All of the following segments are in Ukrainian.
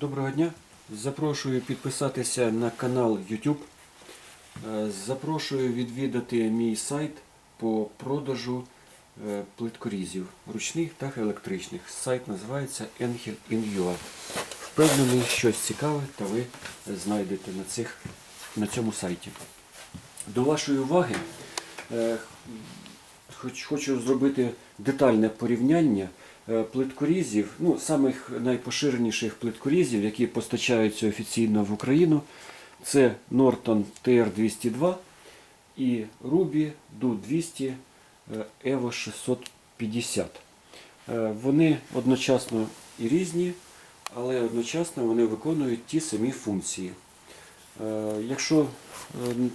Доброго дня. Запрошую підписатися на канал YouTube. Е, Запрошую відвідати мій сайт по продажу е, плиткорізів ручних та електричних. Сайт називається Angel in UA. Впевнений, щось цікаве та ви знайдете на, цих, на цьому сайті. До вашої уваги е, хочу зробити детальне порівняння плиткорізів, ну, самих найпоширеніших плиткорізів, які постачаються офіційно в Україну. Це Norton TR202 і Ruby DU200 е, Evo 650. Е, Вони одночасно і різні, але одночасно вони виконують ті самі функції. Е, Якщо е,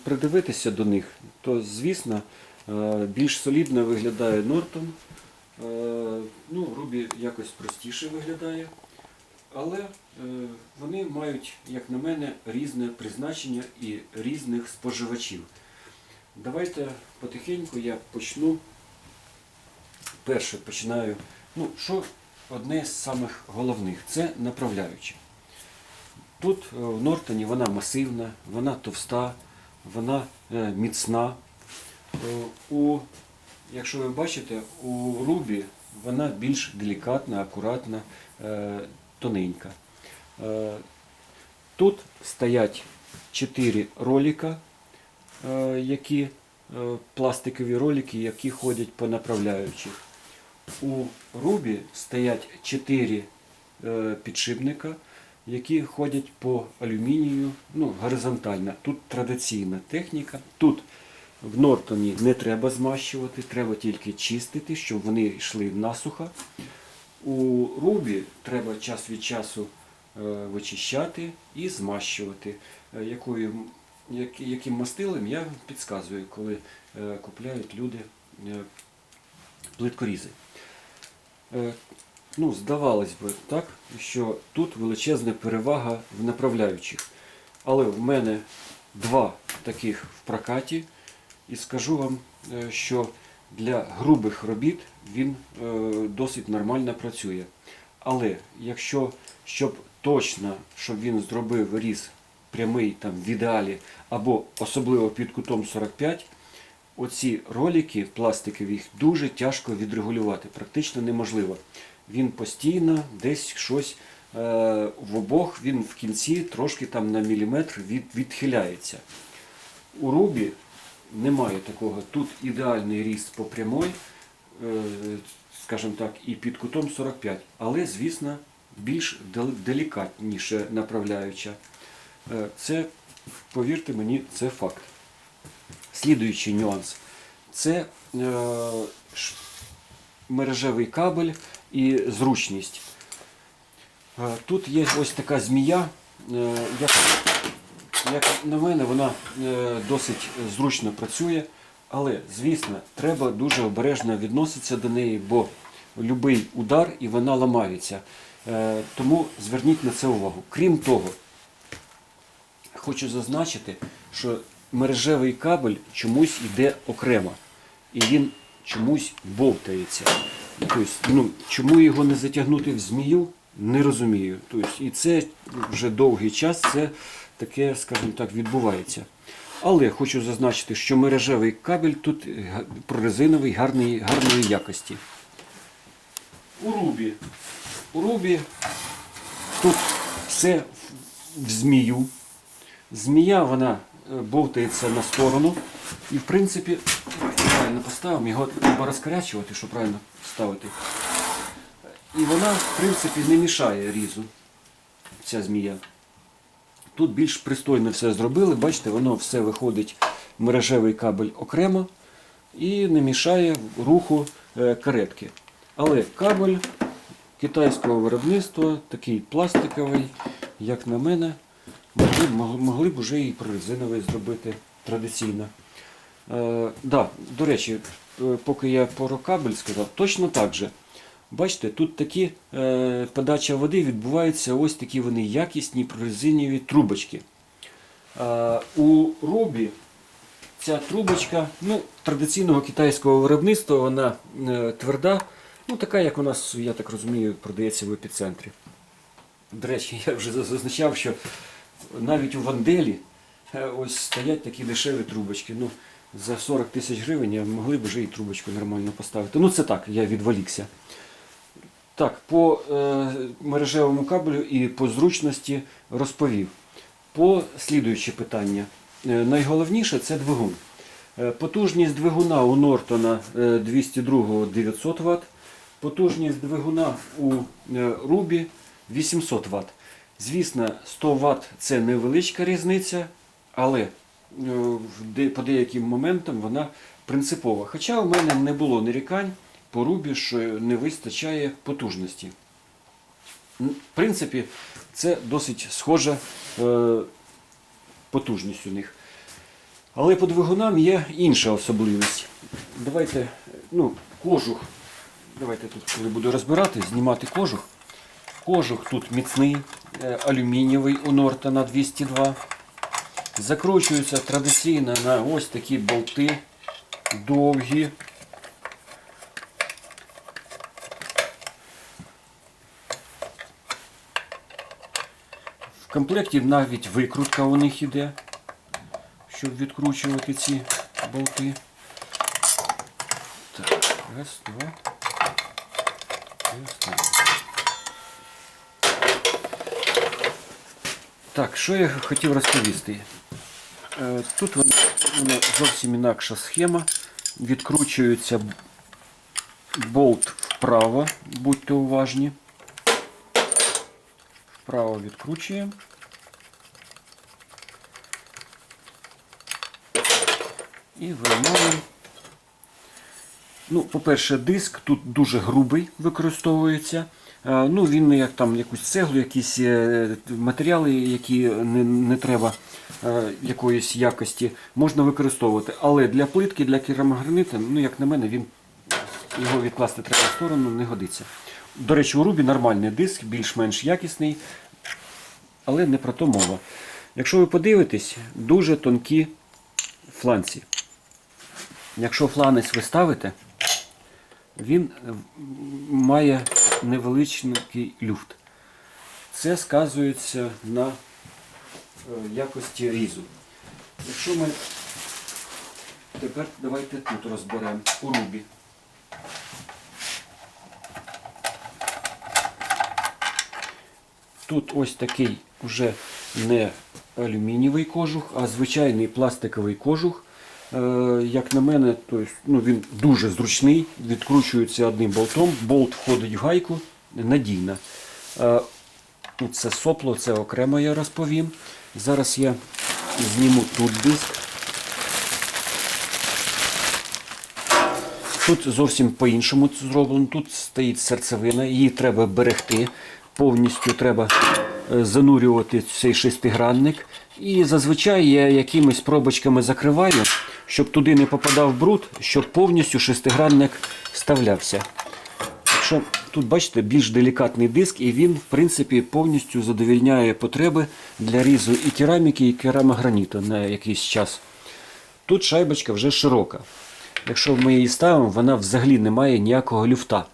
придивитися до них, то звісно е, більш солідно виглядає Нортон. Е, Ну, Рубі якось простіше виглядає. Але е, вони мають, як на мене, різне призначення і різних споживачів. Давайте потихеньку я почну. Перше починаю. Ну, що одне з самих головних це направляючі. Тут е, в Нортоні вона масивна, вона товста, вона міцна. У, якщо ви бачите, у Рубі вона більш делікатна, акуратна, е, тоненька. Е, Тут стоять 4 ролика, е, які, пластикові ролики, які ходять по направляючих. У Рубі стоять 4 е, підшипника, які ходять по алюмінію, ну, горизонтально. Тут традиційна техніка. Тут в Нортоні не треба змащувати, треба тільки чистити, щоб вони йшли насухо. У Рубі треба час від часу е, вичищати і змащувати. Е, Якою, яким мастилем я підказую, коли е, купляють люди плиткорізи. Ну, здавалось би, так, що тут величезна перевага в направляючих. Але в мене два таких в прокаті, і скажу вам, е, що для грубих робіт він е, досить нормально працює. Але якщо щоб точно, щоб він зробив різ прямий там в ідеалі, або особливо під кутом 45, оці ролики пластикові їх дуже тяжко відрегулювати, практично неможливо. Він постійно десь щось е, в обох, він в кінці трошки там на міліметр від, відхиляється. У Рубі немає такого. Тут ідеальний ріст по прямой, е, скажімо так, і під кутом 45. Але, звісно, більш делікатніше направляюча. Е, Це, повірте мені, це факт. Слідуючий нюанс це е, мережевий кабель і зручність. Тут є ось така змія. Як, на мене, вона е, досить зручно працює, але, звісно, треба дуже обережно відноситися до неї, бо будь-який удар і вона ламається. Е, Тому зверніть на це увагу. Крім того, хочу зазначити, що мережевий кабель чомусь йде окремо. І він чомусь бовтається. Тобто, ну, чому його не затягнути в змію, не розумію. Тобто, і це вже довгий час це таке, скажімо так, відбувається. Але хочу зазначити, що мережевий кабель тут га- прорезиновий гарної, гарної якості. У Рубі. У Рубі тут все в- в змію. Змія вона е, бовтається на сторону. І в принципі, правильно поставимо, його треба розкарячувати, щоб правильно ставити. І вона, в принципі, не мішає різу, ця змія. Тут більш пристойно все зробили, бачите, воно все виходить мережевий кабель окремо і не мішає руху е, каретки. Але кабель китайського виробництва, такий пластиковий, як на мене, могли, б вже і прорезиновий зробити традиційно. Е, да, до речі, е, поки я про кабель сказав, точно так же. Бачите, тут такі е, подача води відбувається, ось такі вони якісні прорезинові трубочки. Е, у Рубі ця трубочка ну, традиційного китайського виробництва, вона е, тверда, ну така, як у нас, я так розумію, продається в епіцентрі. До речі, я вже зазначав, що навіть у Ванделі е, ось стоять такі дешеві трубочки. Ну, за 40 тисяч гривень я могли б вже і трубочку нормально поставити. Ну це так, я відволікся. Так, по е, мережевому кабелю і по зручності розповів. По слідуючі питання. Е, найголовніше це двигун. Е, потужність двигуна у Нортона е, 202 900 Вт, потужність двигуна у е, Рубі 800 Вт. Звісно, 100 Вт це невеличка різниця, але е, по деяким моментам вона принципова. Хоча у мене не було нарікань по Рубі, що не вистачає потужності. В принципі, це досить схожа е, потужність у них. Але по двигунам є інша особливість. Давайте, е, ну, кожух. Давайте тут, коли буду розбирати, знімати кожух. Кожух тут міцний, е, алюмінієвий у Нортона 202. Закручується традиційно на ось такі болти довгі. В комплекті навіть викрутка у них іде, щоб відкручувати ці болти. Так, раз, два. Раз, два. Так, що я хотів розповісти? Е, Тут вона, зовсім інакша схема. Відкручується болт вправо, будьте уважні. Вправо відкручуємо. І виймаємо. Ну, по-перше, диск тут дуже грубий використовується. Е, Ну, він як там якусь цеглу, якісь е, матеріали, які не, не треба е, якоїсь якості, можна використовувати. Але для плитки, для керамогранита, ну, як на мене, він його відкласти треба в сторону, не годиться. До речі, у Рубі нормальний диск, більш-менш якісний, але не про то мова. Якщо ви подивитесь, дуже тонкі фланці. Якщо фланець ви ставите, він е, має невеличкий люфт. Це сказується на е, якості різу. Якщо ми тепер давайте тут розберемо у рубі. Тут ось такий вже не алюмінієвий кожух, а звичайний пластиковий кожух. Е, Як на мене, ну, він дуже зручний, відкручується одним болтом, болт входить в гайку, надійно. Е, Це сопло, це окремо я розповім. Зараз я зніму тут диск. Тут зовсім по-іншому зроблено. Тут стоїть серцевина, її треба берегти. Повністю треба занурювати цей шестигранник. І зазвичай я якимись пробочками закриваю, щоб туди не попадав бруд, щоб повністю шестигранник вставлявся. Якщо тут, бачите, більш делікатний диск, і він, в принципі, повністю задовільняє потреби для різу і кераміки, і керамограніту на якийсь час. Тут шайбочка вже широка. Якщо ми її ставимо, вона взагалі не має ніякого люфта.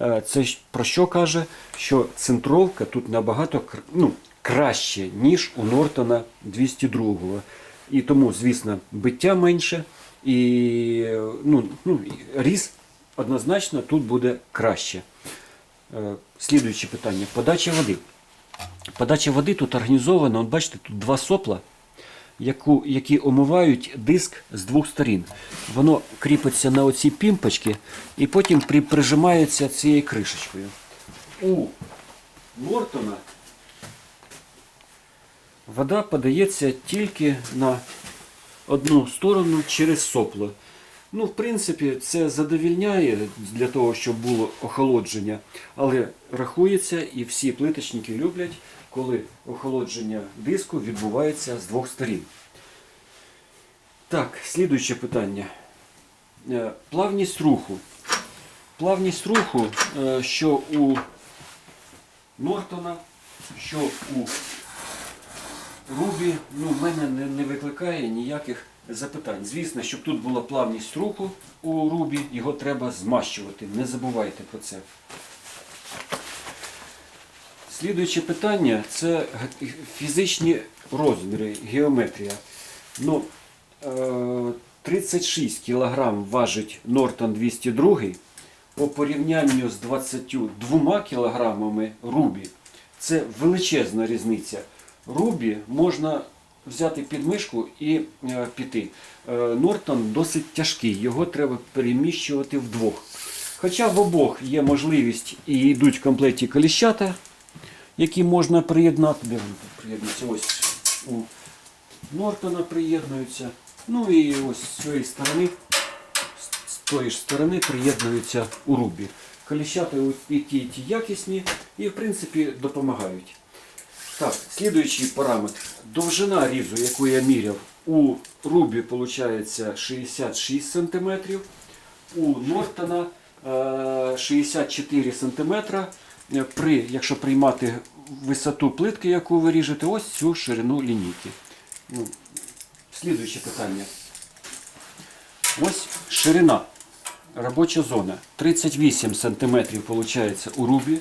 Е, Це про що каже? Що центровка тут набагато ну, краще, ніж у Нортона 202. І тому, звісно, биття менше, і ну, ну, різ однозначно тут буде краще. Е, Слідуюче питання: подача води. Подача води тут організована, от бачите, тут два сопла, яку, які омивають диск з двох сторін. Воно кріпиться на оці пімпочки і потім при, прижимається цією кришечкою. У Нортона вода подається тільки на одну сторону через сопло. Ну, в принципі, це задовільняє для того, щоб було охолодження, але рахується і всі плиточники люблять, коли охолодження диску відбувається з двох сторін. Так, слідуюче питання. Е, Плавність руху. Плавність руху, е, що у Нортона, що у Рубі, ну, в мене не, не викликає ніяких запитань. Звісно, щоб тут була плавність руху у Рубі, його треба змащувати. Не забувайте про це. слідуюче питання це фізичні розміри, геометрія. Ну, е, 36 кг важить Нортон 202 по порівнянню з 22 кг Рубі. Це величезна різниця. Рубі можна взяти під мишку і е, піти. Е, Нортон досить тяжкий, його треба переміщувати вдвох. Хоча в обох є можливість і йдуть в комплекті коліщата, які можна приєднати. Приєднуються? Ось у Нортона приєднуються. Ну і ось з цієї сторони, тої ж сторони приєднуються у рубі. Коліщата і ті, і ті якісні і в принципі допомагають. Так, слідуючий параметр. Довжина різу, яку я міряв, у рубі виходить 66 см, у Нортона е, 64 см. Е, При, якщо приймати висоту плитки, яку ви ріжете, ось цю ширину лінійки. Ну, слідуюче питання. Ось ширина. Робоча зона. 38 см виходить у рубі.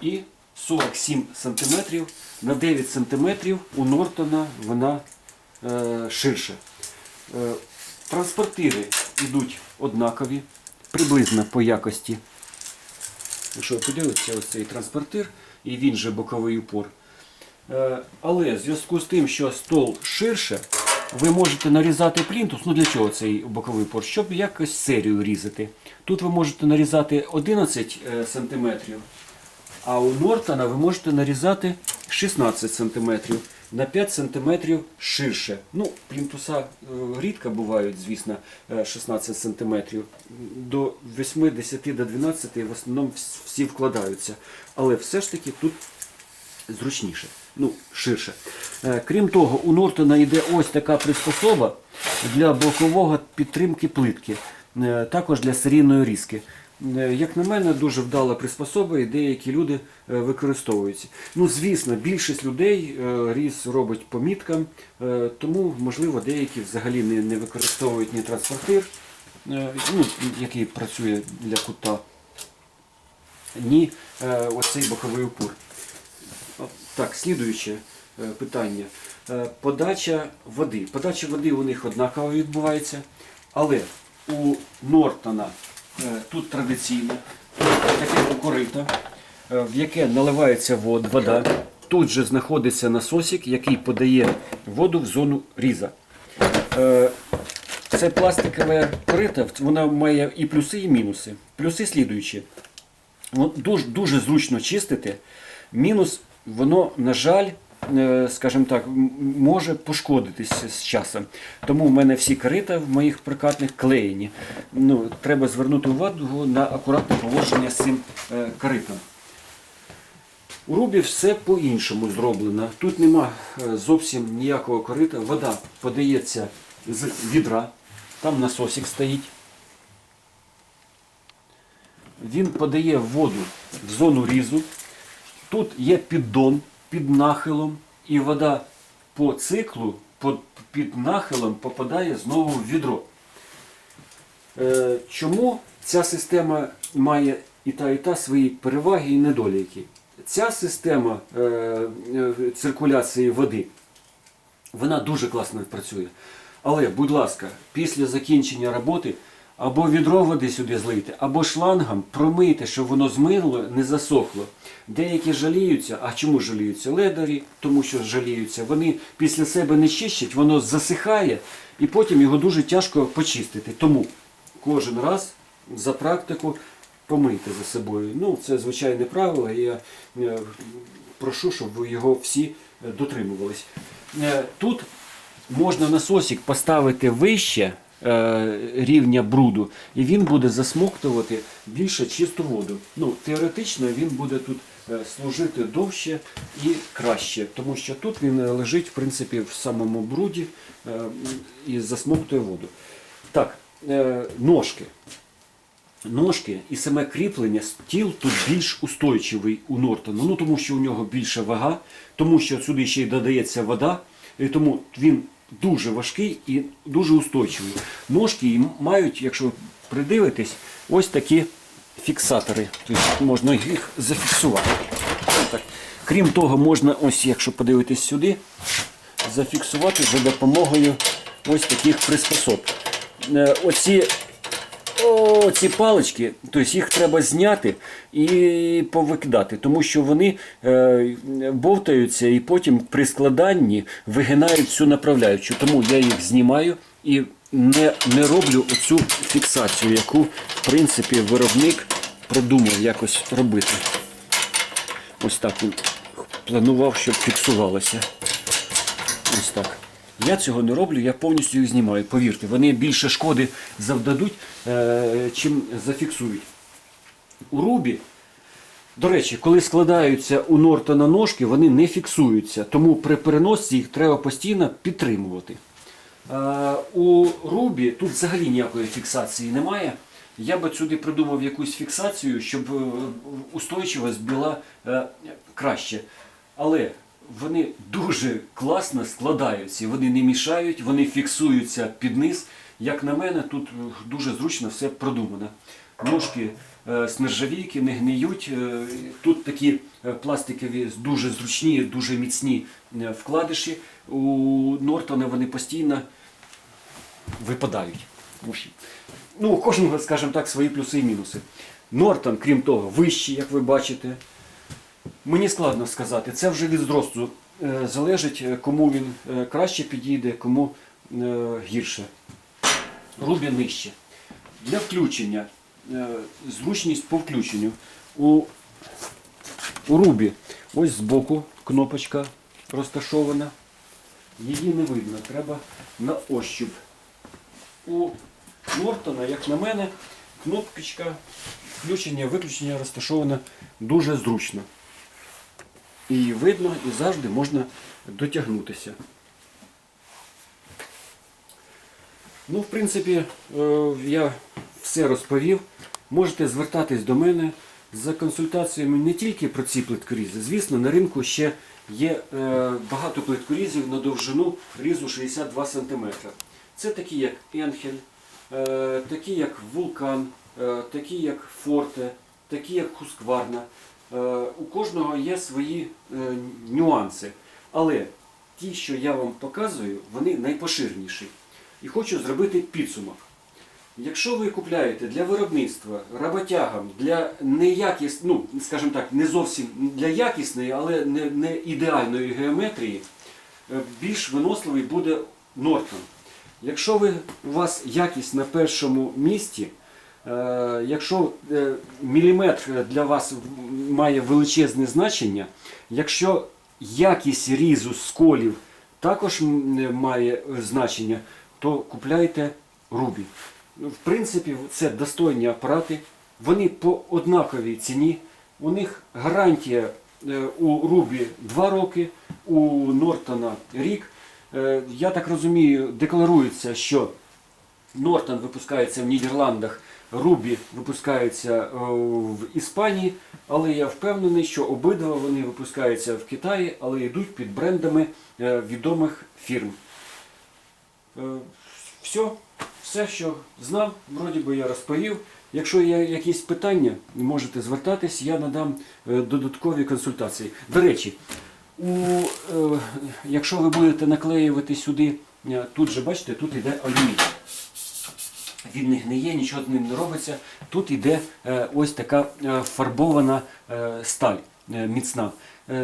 І 47 см на 9 см у Нортона вона е, ширша. Е, транспортири йдуть однакові, приблизно по якості. Якщо ви подивитися, ось цей транспортир і він же боковий упор. Е, Але в зв'язку з тим, що стол ширше, ви можете нарізати плінтус. Ну для чого цей боковий упор? Щоб якось серію різати. Тут ви можете нарізати 11 см, а у Нортона ви можете нарізати 16 см на 5 см ширше. Ну, плінтуса е, рідко бувають, звісно, е, 16 см. До 8, 10 до 12 в основному всі вкладаються. Але все ж таки тут зручніше, ну, ширше. Е, Крім того, у Нортона йде ось така приспособа для бокового підтримки плитки, е, також для серійної різки. Е, Як на мене, дуже вдала приспособа і деякі люди використовуються. Ну, звісно, більшість людей різ робить по міткам, е, тому, можливо, деякі взагалі не, використовують ні транспортир, ну, який працює для кута, ні оцей боковий упор. Так, слідуюче е, питання. Е, Подача води. Подача води у них однаково відбувається, але у Нортона е, тут традиційно таке корито, в яке наливається вод, вода. Тут же знаходиться насосик, який подає воду в зону різа. Це пластикове корито, вона має і плюси, і мінуси. Плюси слідуючі. Дуже, дуже зручно чистити. Мінус, воно, на жаль, е, скажімо так, може пошкодитися з часом. Тому в мене всі корита в моїх прокатних клеєні. Ну, треба звернути увагу на акуратне поводження з цим е, коритом. У Рубі все по-іншому зроблено. Тут нема е, зовсім ніякого корита. Вода подається з відра, там насосик стоїть. Він подає воду в зону різу. Тут є піддон під нахилом, і вода по циклу під нахилом попадає знову в відро. Е, Чому ця система має і та, і та свої переваги і недоліки? Ця система е, е, циркуляції води вона дуже класно працює. Але, будь ласка, після закінчення роботи або відро води сюди злийте, або шлангом промийте, щоб воно змило, не засохло. Деякі жаліються, а чому жаліються? Ледарі, тому що жаліються. Вони після себе не чищать, воно засихає, і потім його дуже тяжко почистити. Тому кожен раз за практику помийте за собою. Ну, це звичайне правило, і я е, прошу, щоб ви його всі е, дотримувались. Е, Тут можна насосик поставити вище рівня бруду, і він буде засмоктувати більше чисту воду. Ну, теоретично він буде тут е, служити довше і краще, тому що тут він е, лежить в принципі в самому бруді е, і засмоктує воду. Так, е, ножки. Ножки і саме кріплення стіл тут більш устойчивий у Нортона. Ну тому що у нього більша вага, тому що сюди ще й додається вода, і тому він дуже важкий і дуже устойчивий. Ножки мають, якщо придивитись, ось такі фіксатори. Тобто можна їх зафіксувати. Так. Крім того, можна, ось якщо подивитись сюди, зафіксувати за допомогою ось таких приспособ. Е, Оці, палички, тобто їх треба зняти і повикидати, тому що вони е, бовтаються і потім при складанні вигинають всю направляючу. Тому я їх знімаю і не, не роблю оцю фіксацію, яку в принципі виробник продумав якось робити. Ось так планував, щоб фіксувалося. Ось так. Я цього не роблю, я повністю їх знімаю. Повірте, вони більше шкоди завдадуть, е, чим зафіксують. У рубі, до речі, коли складаються у Нортона ножки, вони не фіксуються, тому при переносці їх треба постійно підтримувати. Е, у рубі тут взагалі ніякої фіксації немає. Я би сюди придумав якусь фіксацію, щоб е, устойчивість була краще. Але вони дуже класно складаються, вони не мішають, вони фіксуються під низ. Як на мене, тут е, дуже зручно все продумано. Ножки е, з нержавійки не гниють. е, Тут такі е, пластикові дуже зручні, дуже міцні е, вкладиші. У Нортона вони постійно випадають. Ну, кожного, скажімо так, свої плюси і мінуси. Нортон, крім того, вищий, як ви бачите. Мені складно сказати. Це вже від зросту е, залежить, е, кому він е, краще підійде, кому гірше. Рубі нижче. Для включення. Зручність по включенню. У, у рубі ось збоку кнопочка розташована. Її не видно, треба на ощуп. У Нортона, як на мене, кнопочка включення, виключення розташована дуже зручно. І видно, і завжди можна дотягнутися. Ну, в принципі, е, я все розповів. Можете звертатись до мене за консультаціями не тільки про ці плиткорізи. Звісно, на ринку ще є е, багато плиткорізів на довжину різу 62 см. Це такі, як Енхель, е, такі, як Вулкан, такі, як Форте, такі, як Хускварна. Е, У кожного є свої е, нюанси. Але ті, що я вам показую, вони найпоширеніші. І хочу зробити підсумок. Якщо ви купляєте для виробництва роботягам для неякіс... ну, скажімо так, не зовсім для якісної, але не, не ідеальної геометрії, е, більш виносливий буде Нортон. Якщо ви, у вас якість на першому місці, якщо е, міліметр для вас має величезне значення, якщо якість різу сколів також має е, значення, то купляйте Рубі. Ну, В принципі, це достойні апарати, вони по однаковій ціні. У них гарантія е, у Рубі 2 роки, у Нортона рік. Е, Я так розумію, декларується, що Нортон випускається в Нідерландах, Рубі випускається е, в Іспанії, але я впевнений, що обидва вони випускаються в Китаї, але йдуть під брендами е, відомих фірм. Е, Все, все, що знав, вроді би я розповів. Якщо є якісь питання, можете звертатись, я надам додаткові консультації. До речі, у, якщо ви будете наклеювати сюди, тут же бачите, тут йде алюміній. Він не гниє, нічого з ним не робиться. Тут йде е, ось така е, фарбована е, сталь міцна.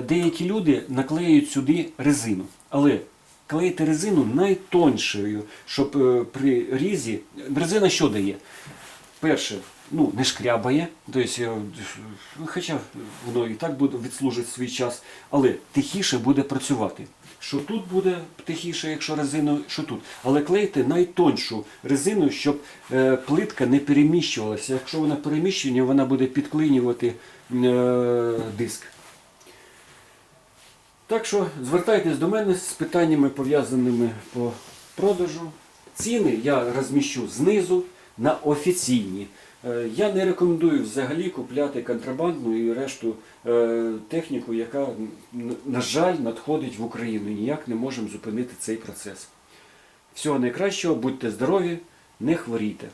Деякі люди наклеюють сюди резину. Але клеїти резину найтоншою, щоб при різі. Резина що дає? Перше, ну, не шкрябає, тобто, хоча воно і так буде відслужить свій час, але тихіше буде працювати. Що тут буде тихіше, якщо резину, що тут. Але клейте найтоншу резину, щоб е, плитка не переміщувалася. Якщо вона переміщення, вона буде підклинювати е, диск. Так що звертайтесь до мене з питаннями пов'язаними по продажу. Ціни я розміщу знизу на офіційні. Е, Я не рекомендую взагалі купляти контрабандну і решту е, техніку, яка, на жаль, надходить в Україну. Ніяк не можемо зупинити цей процес. Всього найкращого, будьте здорові, не хворійте.